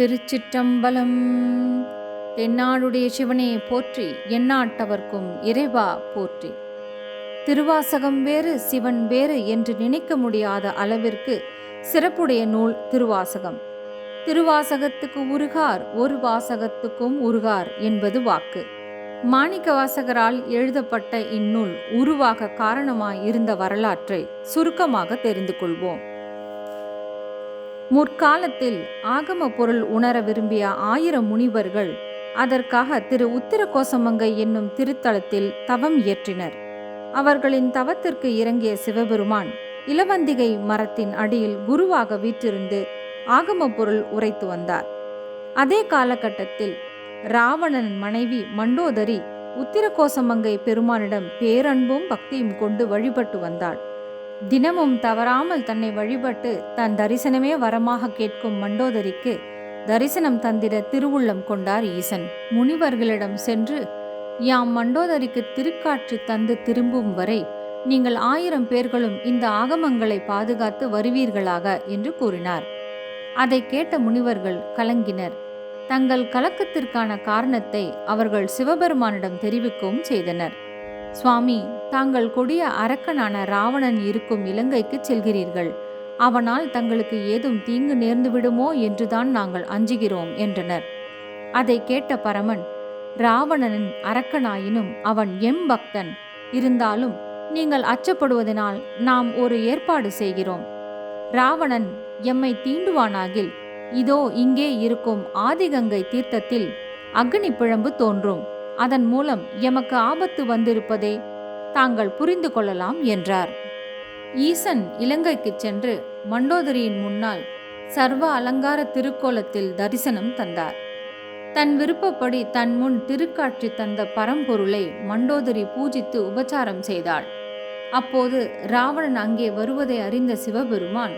திருச்சிற்றம்பலம். தென்னாடுடைய சிவனே போற்றி எந்நாட்டவர்க்கும் இறைவா போற்றி. திருவாசகம் வேறு சிவன் வேறு என்று நினைக்க முடியாத அளவிற்கு சிறப்புடைய நூல் திருவாசகம். திருவாசகத்துக்கு உருகார் ஒரு வாசகத்துக்கும் உருகார் என்பது வாக்கு. மாணிக்க வாசகரால் எழுதப்பட்ட இந்நூல் உருவாக காரணமாய் இருந்த வரலாற்றை சுருக்கமாக தெரிந்து கொள்வோம். முற்காலத்தில் ஆகம பொருள் உணர விரும்பிய ஆயிரம் முனிவர்கள் அதற்காக திரு உத்திர கோசமங்கை என்னும் திருத்தலத்தில் தவம் இயற்றினர். அவர்களின் தவத்திற்கு இறங்கிய சிவபெருமான் இளவந்திகை மரத்தின் அடியில் குருவாக வீற்றிருந்து ஆகம பொருள் உரைத்து வந்தார். அதே காலகட்டத்தில் ராவணன் மனைவி மண்டோதரி உத்திரகோசமங்கை பெருமானிடம் பேரன்பும் பக்தியும் கொண்டு வழிபட்டு வந்தாள். தினமும் தவறாமல் தன்னை வழிபட்டு தன் தரிசனமே வரமாக கேட்கும் மண்டோதரிக்கு தரிசனம் தந்திட திருவுள்ளம் கொண்டார் ஈசன். முனிவர்களிடம் சென்று யாம் மண்டோதரிக்கு திருக்காட்சி தந்து திரும்பும் வரை நீங்கள் ஆயிரம் பேர்களும் இந்த ஆகமங்களை பாதுகாத்து வருவீர்களாக? என்று கூறினார். அதை கேட்ட முனிவர்கள் கலங்கினர். தங்கள் கலக்கத்திற்கான காரணத்தை அவர்கள் சிவபெருமானிடம் தெரிவிக்கவும் செய்தனர். சுவாமி தாங்கள் கொடிய அரக்கனான ராவணன் இருக்கும் இலங்கைக்கு செல்கிறீர்கள். அவனால் தங்களுக்கு ஏதும் தீங்கு நேர்ந்து விடுமோ என்றுதான் நாங்கள் அஞ்சுகிறோம் என்றனர். அதை கேட்ட பரமன் ராவணனின் அரக்கனாயினும் அவன் எம் பக்தன். இருந்தாலும் நீங்கள் அச்சப்படுவதனால் நாம் ஒரு ஏற்பாடு செய்கிறோம். ராவணன் எம்மை தீண்டுவானாகில் இதோ இங்கே இருக்கும் ஆதிகங்கை தீர்த்தத்தில் அக்னி பிழம்பு தோன்றும். அதன் மூலம் எமக்கு ஆபத்து வந்திருப்பதை தாங்கள் புரிந்து கொள்ளலாம் என்றார். ஈசன் இலங்கைக்கு சென்று மண்டோதரியின் முன்னால் சர்வ அலங்கார திருக்கோலத்தில் தரிசனம் தந்தார். தன் விருப்பப்படி தன் முன் திருக்காட்சி தந்த பரம்பொருளை மண்டோதரி பூஜித்து உபச்சாரம் செய்தாள். அப்போது ராவணன் அங்கே வருவதை அறிந்த சிவபெருமான்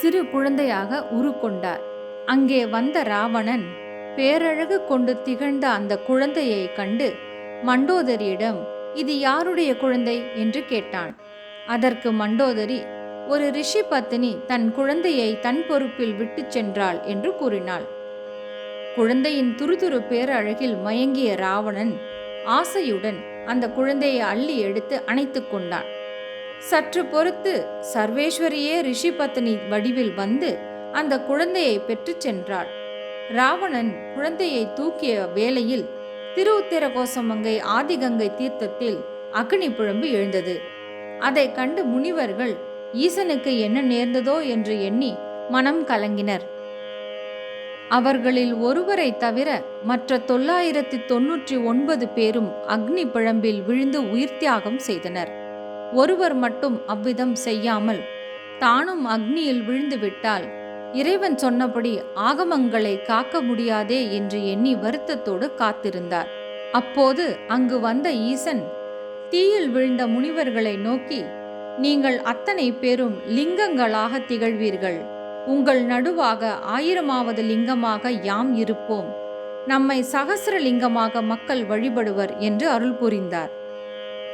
சிறு குழந்தையாக உருக்கொண்டார். அங்கே வந்த ராவணன் பேரழகு கொண்டு திகழ்ந்த அந்த குழந்தையை கண்டு மண்டோதரியிடம் இது யாருடைய குழந்தை? என்று கேட்டான். அதற்கு மண்டோதரி ஒரு ரிஷி பத்தினி தன் குழந்தையை தன் பொறுப்பில் விட்டுச் சென்றாள் என்று கூறினாள். குழந்தையின் துருதுரு பேரழகில் மயங்கிய ராவணன் ஆசையுடன் அந்த குழந்தையை அள்ளி எடுத்து அணைத்து கொண்டான். சற்று பொறுத்து சர்வேஸ்வரியே ரிஷி பத்தினி வடிவில் வந்து அந்த குழந்தையை பெற்றுச் சென்றாள். ராவணன் குழந்தையை தூக்கிய வேளையில் திருவுத்திர கோசமங்கை ஆதிகங்கை தீர்த்தத்தில் அக்னி புழம்பு எழுந்தது. அதை கண்டு முனிவர்கள் ஈசனுக்கு என்ன நேர்ந்ததோ? என்று எண்ணி மனம் கலங்கினர். அவர்களில் ஒருவரை தவிர மற்ற தொள்ளாயிரத்தி தொன்னூற்றி ஒன்பது பேரும் அக்னி பிழம்பில் விழுந்து உயிர் தியாகம் செய்தனர். ஒருவர் மட்டும் அவ்விதம் செய்யாமல் தானும் அக்னியில் விழுந்து விட்டால் இறைவன் சொன்னபடி ஆகமங்களை காக்க முடியாதே என்று எண்ணி வருத்தத்தோடு காத்திருந்தார். அப்போது அங்கு வந்த ஈசன் தீயில் விழுந்த முனிவர்களை நோக்கி நீங்கள் அத்தனை பேரும் லிங்கங்களாக திகழ்வீர்கள். உங்கள் நடுவாக ஆயிரமாவது லிங்கமாக யாம் இருப்போம். நம்மை சகசிர லிங்கமாக மக்கள் வழிபடுவர் என்று அருள் புரிந்தார்.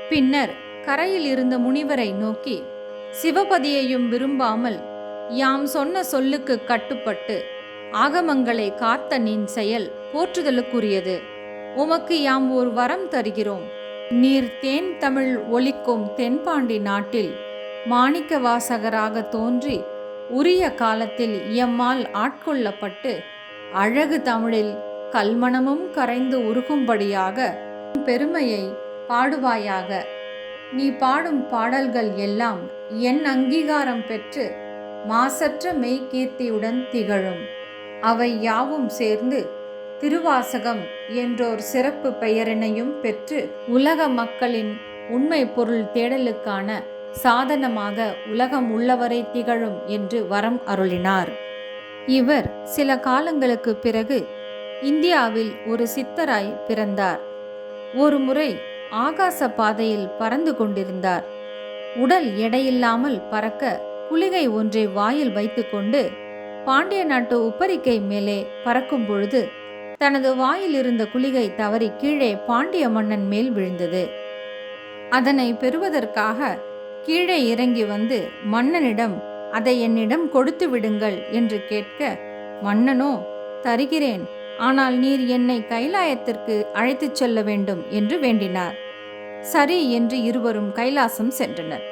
பின்னர் கரையில் இருந்த முனிவரை நோக்கி சிவபதியையும் விரும்பாமல் யாம் சொன்ன சொல்லுக்கு கட்டுப்பட்டு ஆகமங்களை காத்த நின் செயல் போற்றுதலுக்குரியது. உமக்கு யாம் ஒரு வரம் தருகிறோம். நீர் தேன் தமிழ் ஒலிக்கும் தென்பாண்டி நாட்டில் மாணிக்க வாசகராக தோன்றி உரிய காலத்தில் எம்மால் ஆட்கொள்ளப்பட்டு அழகு தமிழில் கல்மணமும் கரைந்து உருகும்படியாக பெருமையை பாடுவாயாக. நீ பாடும் பாடல்கள் எல்லாம் என் அங்கீகாரம் பெற்று மாசற்ற மெய்கீர்த்தியுடன் திகழும். அவை யாவும் சேர்ந்து திருவாசகம் என்றோர் சிறப்பு பெயரினையும் பெற்று உலக மக்களின் உண்மை பொருள் தேடலுக்கான சாதனமாக உலகம் உள்ளவரை திகழும் என்று வரம் அருளினார். இவர் சில காலங்களுக்கு பிறகு இந்தியாவில் ஒரு சித்தராய் பிறந்தார். ஒரு முறை ஆகாச பாதையில் பறந்து கொண்டிருந்தார். உடல் எடையில்லாமல் பறக்க குளிகை ஒன்றை வாயில் வைத்துக்கொண்டு பாண்டிய நாட்டு உப்பரிக்கை மேலே பறக்கும் பொழுது தனது வாயில் இருந்த குளிகை தவறி கீழே பாண்டிய மன்னன் மேல் விழுந்தது. அதனை பெறுவதற்காக கீழே இறங்கி வந்து மன்னனிடம் அதை என்னிடம் கொடுத்து விடுங்கள் என்று கேட்க மன்னனோ தருகிறேன். ஆனால் நீர் என்னை கைலாயத்திற்கு அழைத்துச் செல்ல வேண்டும் என்று வேண்டினார். சரி என்று இருவரும் கைலாசம் சென்றனர்.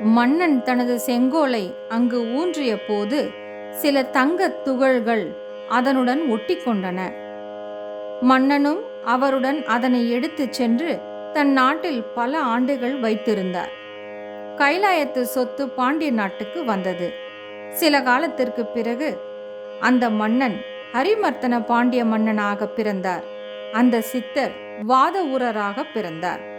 மன்னன் தனது செங்கோலை அங்கு ஊன்றிய போது சில தங்கத் துகள்கள் அதனுடன் ஒட்டிக்கொண்டன. மன்னனும் அவருடன் அதனை எடுத்துச் சென்று தன் நாட்டில் பல ஆண்டுகள் வைத்திருந்தார். கைலாயத்து சொத்து பாண்டிய நாட்டுக்கு வந்தது. சில காலத்திற்கு பிறகு அந்த மன்னன் ஹரிமர்த்தன பாண்டிய மன்னனாக பிறந்தார். அந்த சித்தர் வாத பிறந்தார்.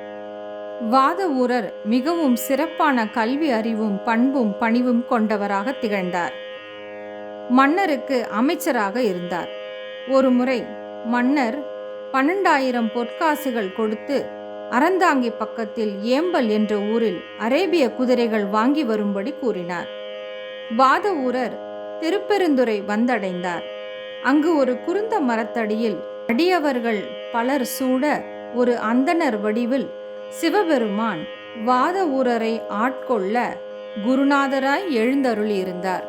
வாத ஊரர் மிகவும் சிறப்பான கல்வி அறிவும் பண்பும் பணிவும் கொண்டவராக திகழ்ந்தார். மன்னருக்கு அமைச்சராக இருந்தார். ஒருமுறை மன்னர் பன்னெண்டாயிரம் பொற்காசுகள் கொடுத்து அறந்தாங்கி பக்கத்தில் ஏம்பல் என்ற ஊரில் அரேபிய குதிரைகள் வாங்கி வரும்படி கூறினார். வாத ஊரர் திருப்பெருந்துறை வந்தடைந்தார். அங்கு ஒரு குருந்த மரத்தடியில் அடியவர்கள் பலர் சூட ஒரு அந்தணர் வடிவில் சிவபெருமான் வாத ஊரரை ஆட்கொள்ள குருநாதராய் எழுந்தருளியிருந்தார்.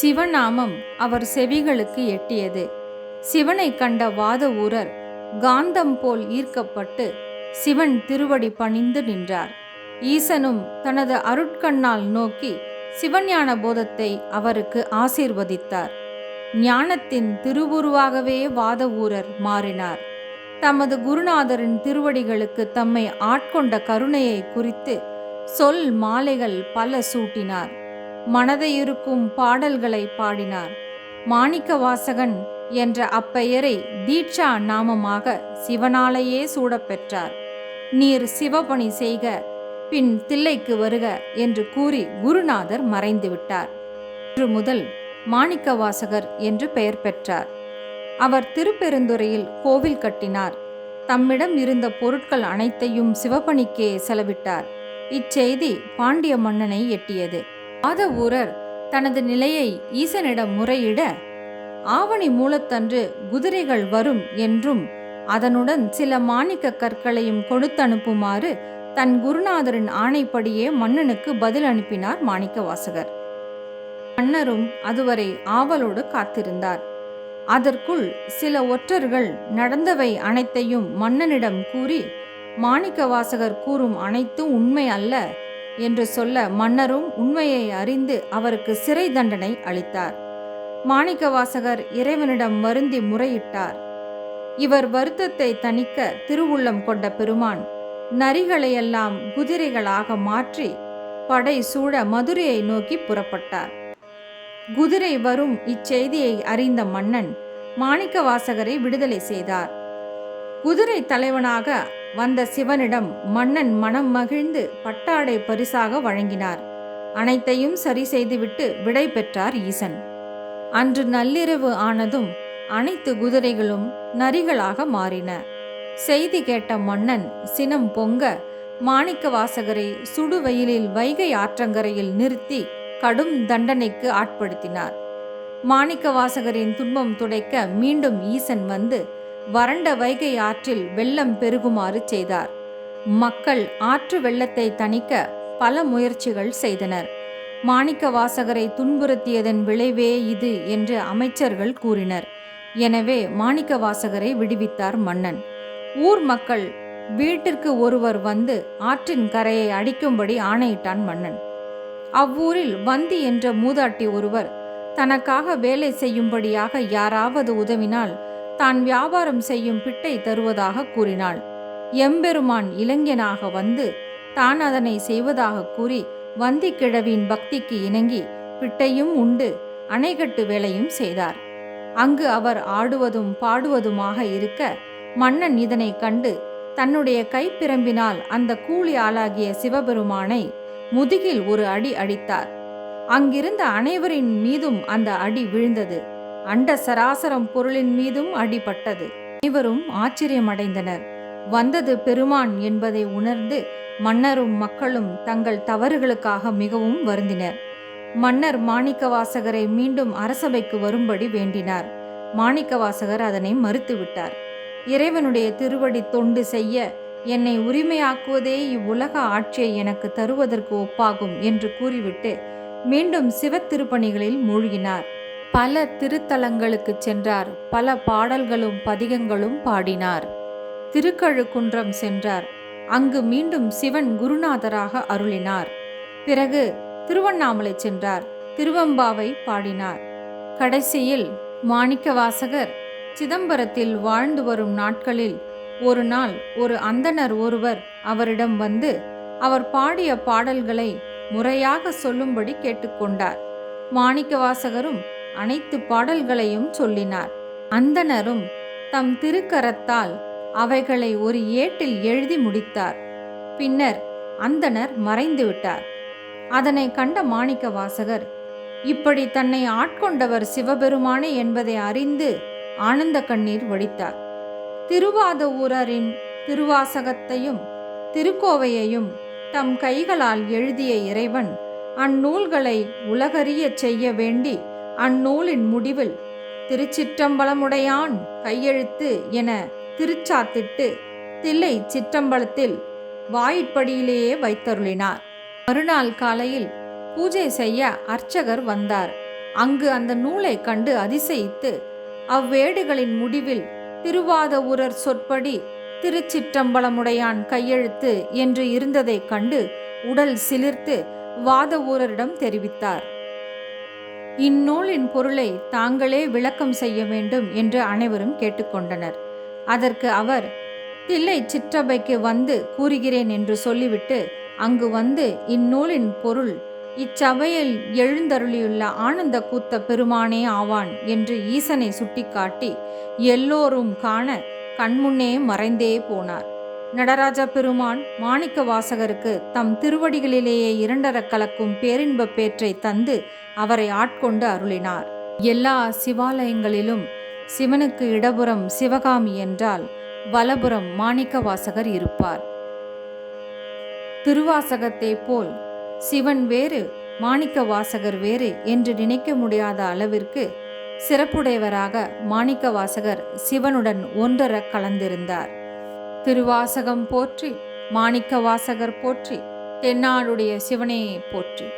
சிவநாமம் அவர் செவிகளுக்கு எட்டியது. சிவனை கண்ட வாத ஊரர் காந்தம் போல் ஈர்க்கப்பட்டு சிவன் திருவடி பணிந்து நின்றார். ஈசனும் தனது அருட்கண்ணால் நோக்கி சிவஞான போதத்தை அவருக்கு ஆசீர்வதித்தார். ஞானத்தின் திருவுருவாகவே வாத ஊரர் மாறினார். தமது குருநாதரின் திருவடிகளுக்கு தம்மை ஆட்கொண்ட கருணையை குறித்து சொல் மாலைகள் பல சூட்டினார். மனதை இருக்கும் பாடல்களை பாடினார். மாணிக்க வாசகன் என்ற அப்பெயரை தீட்சா நாமமாக சிவனாலேயே சூடப்பெற்றார் நீர் சிவபணி செய்க பின் தில்லைக்கு வருக என்று கூறி குருநாதர் மறைந்துவிட்டார். இன்று முதல் மாணிக்கவாசகர் என்று பெயர் பெற்றார். அவர் திருப்பெருந்துறையில் கோவில் கட்டினார். தம்மிடம் இருந்த பொருட்கள் அனைத்தையும் சிவபணிக்கே செலவிட்டார். இச்செய்தி பாண்டிய மன்னனை எட்டியது. ஆத ஊரர் தனது நிலையை ஈசனிடம் முறையிட ஆவணி மூலத்தன்று குதிரைகள் வரும் என்றும் அதனுடன் சில மாணிக்க கற்களையும் கொடுத்தனுப்புமாறு தன் குருநாதரின் ஆணைப்படியே மன்னனுக்கு பதில் அனுப்பினார் மாணிக்க வாசகர் மன்னரும் அதுவரை ஆவலோடு காத்திருந்தார். அதற்குள் சில ஒற்றர்கள் நடந்தவை அனைத்தையும் மன்னனிடம் கூறி மாணிக்கவாசகர் கூறும் அனைத்தும் உண்மை அல்ல என்று சொல்ல மன்னரும் உண்மையை அறிந்து அவருக்கு சிறை தண்டனை அளித்தார். மாணிக்கவாசகர் இறைவனிடம் வருந்தி முறையிட்டார். இவர் வருத்தத்தை தணிக்க திருவுள்ளம் கொண்ட பெருமான் நரிகளையெல்லாம் குதிரைகளாக மாற்றி படை சூழ மதுரையை நோக்கி புறப்பட்டார். குதிரை வரும் இச்செய்தியை அறிந்த மன்னன் மாணிக்க வாசகரை விடுதலை செய்தார். குதிரை தலைவனாக வந்த சிவனிடம் மன்னன் மனம் மகிழ்ந்து பட்டாடை பரிசாக வழங்கினார். அனைத்தையும் சரி செய்துவிட்டு விடை பெற்றார் ஈசன். அன்று நள்ளிரவு ஆனதும் அனைத்து குதிரைகளும் நரிகளாக மாறின. செய்தி கேட்ட மன்னன் சினம் பொங்க மாணிக்க வாசகரை சுடுவெயிலில் வைகை ஆற்றங்கரையில் நிறுத்தி கடும் தண்டனைக்கு ஆட்படுத்தினார். மாணிக்க வாசகரின் துன்பம் துடைக்க மீண்டும் ஈசன் வந்து வறண்ட வைகை ஆற்றில் வெள்ளம் பெருகுமாறு செய்தார். மக்கள் ஆற்று வெள்ளத்தை தணிக்க பல முயற்சிகள் செய்தனர். மாணிக்க வாசகரை துன்புறுத்தியதன் விளைவே இது என்று அமைச்சர்கள் கூறினர். எனவே மாணிக்க வாசகரை விடுவித்தார் மன்னன். ஊர் மக்கள் வீட்டிற்கு ஒருவர் வந்து ஆற்றின் கரையை அடிக்கும்படி ஆணையிட்டான் மன்னன். அவ்வூரில் வந்தி என்ற மூதாட்டி ஒருவர் தனக்காக வேலை செய்யும்படியாக யாராவது உதவினால் தான் வியாபாரம் செய்யும் பிட்டை தருவதாக கூறினாள். எம்பெருமான் இளைஞனாக வந்து தான் அதனை செய்வதாக கூறி வந்தி கிழவியின் பக்திக்கு இணங்கி பிட்டையும் உண்டு அணைகட்டு வேலையும் செய்தார். அங்கு அவர் ஆடுவதும் பாடுவதுமாக இருக்க மன்னன் இதனை கண்டு தன்னுடைய கைப்பிரம்பினால் அந்த கூலி ஆளாகிய சிவபெருமானை முதுகில் ஒரு அடி அடித்தார். அங்கிருந்த அனைவரின் மீதும் அந்த அடி விழுந்தது. அண்ட சராசரம் பொருளின் மீதும் அடிபட்டது அனைவரும் ஆச்சரியமடைந்தனர். வந்தது பெருமான் என்பதை உணர்ந்து மன்னரும் மக்களும் தங்கள் தவறுகளுக்காக மிகவும் வருந்தினர். மன்னர் மாணிக்கவாசகரை மீண்டும் அரசபைக்கு வரும்படி வேண்டினார். மாணிக்கவாசகர் அதனை மறுத்துவிட்டார். இறைவனுடைய திருவடி தொண்டு செய்ய என்னை உரிமையாக்குவதே இவ்வுலக ஆட்சியை எனக்கு தருவதற்கு ஒப்பாகும் என்று கூறிவிட்டு மீண்டும் சிவத்திருப்பணிகளில் மூழ்கினார். பல திருத்தலங்களுக்கு சென்றார். பல பாடல்களும் பதிகங்களும் பாடினார். திருக்கழுக்குன்றம் சென்றார். அங்கு மீண்டும் சிவன் குருநாதராக அருளினார். பிறகு திருவண்ணாமலை சென்றார். திருவம்பாவை பாடினார். கடைசியில் மாணிக்கவாசகர் சிதம்பரத்தில் வாழ்ந்து வரும் நாட்களில் ஒரு நாள் ஒரு அந்தணர் ஒருவர் அவரிடம் வந்து அவர் பாடிய பாடல்களை முறையாக சொல்லும்படி கேட்டுக்கொண்டார். மாணிக்கவாசகரும் அனைத்து பாடல்களையும் சொல்லினார். அந்தணரும் தம் திருக்கரத்தால் அவைகளை ஒரு ஏட்டில் எழுதி முடித்தார். பின்னர் அந்தணர் மறைந்து விட்டார். அதனை கண்ட மாணிக்க வாசகர் இப்படி தன்னை ஆட்கொண்டவர் சிவபெருமானே என்பதை அறிந்து ஆனந்த கண்ணீர் வடித்தார். திருவாத ஊரரின் திருவாசகத்தையும் திருக்கோவையையும் தம் கைகளால் எழுதிய இறைவன் அந்நூல்களை உலகறியச் செய்ய வேண்டி அந்நூலின் முடிவில் திருச்சிற்றம்பலமுடையான் கையெழுத்து என திருச்சாத்திட்டு தில்லை சிற்றம்பலத்தில் வாயிற்படியிலேயே வைத்தருளினார். மறுநாள் காலையில் பூஜை செய்ய அர்ச்சகர் வந்தார். அங்கு அந்த நூலை கண்டு அதிசயித்து அவ்வேடுகளின் முடிவில் திருவாதவூரர் சொற்படி திருச்சிற்றம்பலமுடையான் கையெழுத்து என்று இருந்ததைக் கண்டு உடல் சிலிர்த்து வாதவூரரிடம் தெரிவித்தார். இந்நூலின் பொருளை தாங்களே விளக்கம் செய்ய வேண்டும் என்று அனைவரும் கேட்டுக்கொண்டனர். அதற்கு அவர் தில்லை சிற்றபைக்கு வந்து கூறுகிறேன் என்று சொல்லிவிட்டு அங்கு வந்து இந்நூலின் பொருள் இச்சபையில் எழுந்தருளியுள்ள ஆனந்த கூத்த பெருமானே ஆவான் என்று ஈசனை சுட்டிக்காட்டி எல்லோரும் காண கண்முன்னே மறைந்தே போனார். நடராஜ பெருமான் மாணிக்க வாசகருக்கு தம் திருவடிகளிலேயே இரண்டர கலக்கும் பேரின்ப பேற்றை தந்து அவரை ஆட்கொண்டு அருளினார். எல்லா சிவாலயங்களிலும் சிவனுக்கு இடபுறம் சிவகாமி என்றால் வலபுறம் மாணிக்க வாசகர் இருப்பார். திருவாசகத்தை போல் சிவன் வேறு மாணிக்க வாசகர் வேறு என்று நினைக்க முடியாத அளவிற்கு சிறப்புடையவராக மாணிக்க வாசகர் சிவனுடன் ஒன்றர கலந்திருந்தார். திருவாசகம் போற்றி மாணிக்க வாசகர் போற்றி தென்னாடுடைய சிவனே போற்றி.